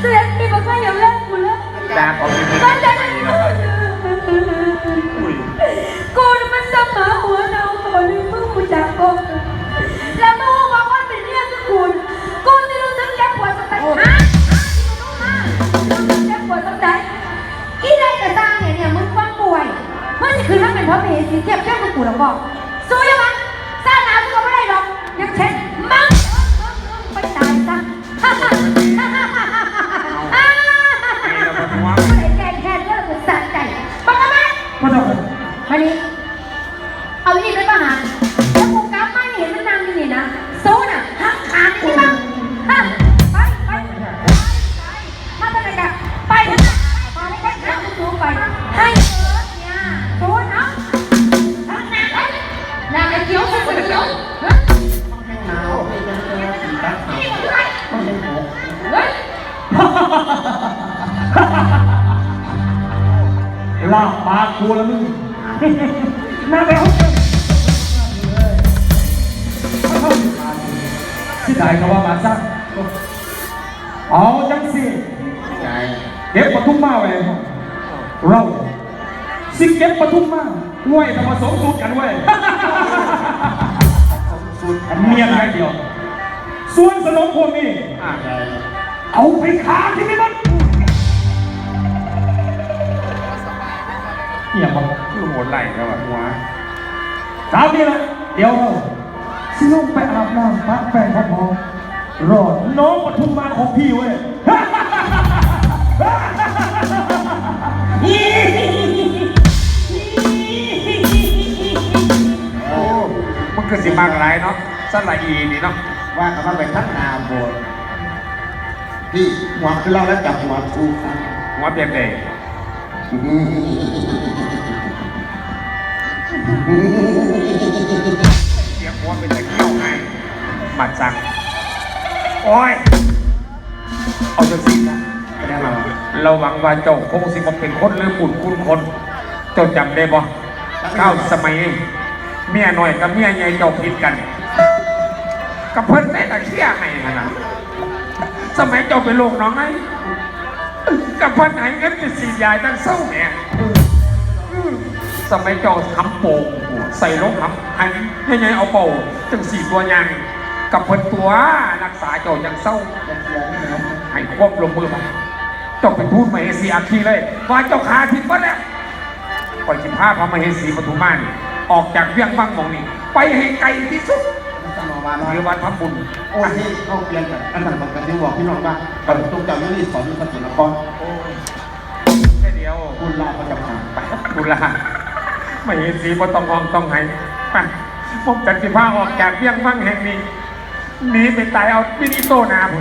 เสียงมีบอกว่าอย่าเล่นกูเลยดาของพี่เป็นมันจะไงเนาะอุ้ยกูนี่มันสมาหัวเนาตัวนึงมึงกูจากกูแล้วมึงบอกว่าเป็นเนี่ยคือกูกูจะรู้สึกเจ็บปวดสักไหนฮะรู้สึกเจ็บปวดสักไหนอีไรกระซ่าเนี่ยเนี่ยมึงฟังป่วยมันคือถ้าเป็นเพราะเบสีเจ็บแค่มึงกูหรอกบอกสู้ยังมั้ง มานี่เอาวิธีไปประหารแล้วกูกลับมาเห็นมันนางอยู่นี่นะโซ่น่ะหักขาดที่บ้างฮะไปไปไปมาทำไมกันไปนะไปไปไปกูไปให้เออเนี่ยโซ่เนาะนางนางนางไอ้เขียวคนเขียวฮะหนาวเป็นจังเลยตัดหนาวนี่มันอะไรต้องเป็นหกเฮ้ยลากปากกูแล้วมึง น่าไปห้องสิได้ก็ว่ามาซะเอาจังสิไงเก็บปทุมมาไว้เราสิเก็บปทุมมาไว้แต่ผสมสูตรกันไว้สุดเมียนอย่างเดียว ส่วนสนมพวกนี้อะเอาไปขาที่นี่มัน ไหลแล้วอะหัวตามนี้แหละเดี๋ยวเราสิลงไปอาบน้ำพักแฟนพอรอดน้องปทุมมาของพี่เว้ยโอ้มันคือสิมากหลายเนาะสละอีนี่เนาะว่ากันว่าไปทักนาโบสถ์พี่หัวคือเราแล้วจับหัวทูครับหัวเปลี่ยนเอง เสียงหัวเป็นตะเกียวให้มาจังโอ้ย เอาจะสินะไม่ได้มาเราหวังว่าเจ้าคงสิมาเป็นคนหรือบุญคุณคนเจ้าจำได้บ่ข้าวสมัยเมียน้อยกับเมียใหญ่เจ้าผิดกันกับเพิ่นได้ตะเคียให้ขนาดสมัยเจ้าเป็นลูกน้องไหมกับเพิ่นไหนเงินไปสียายตั้งเศร้าแม่ สมัยเจ้าทำโป่งใส่ลงทำให้ให้ไงเอาเป่าจังสี่ตัวยางกับเพิ่นตัวรักษาเจ้าจังเศร้าให้ควบลงมือมาเจ้าเป็นทูตมเหสีอาคีเลย ว่าเจ้าขาผิดวะเนี่ยปล่อยสิบห้าพระมเหสีปทุมานออกจากเวียงบังมองนี้ ไปให้ไกลที่สุดต้องมาว่าหรือวันทำบุญโอ้ที่เขาเปลี่ยนกันอันนั้นมันกันที่บอกพี่น้องว่าตอนตรงจากนี้สอนที่สกลนครแค่เดียวคุณลาประจำทางไปบุญลา ไมเหสีบ่ต้องห้องต้องให้ไปพวกจันสิบห้าออกจากเพียงฟังแห่งนี้หนีไปตายเอาปินิโตนาผม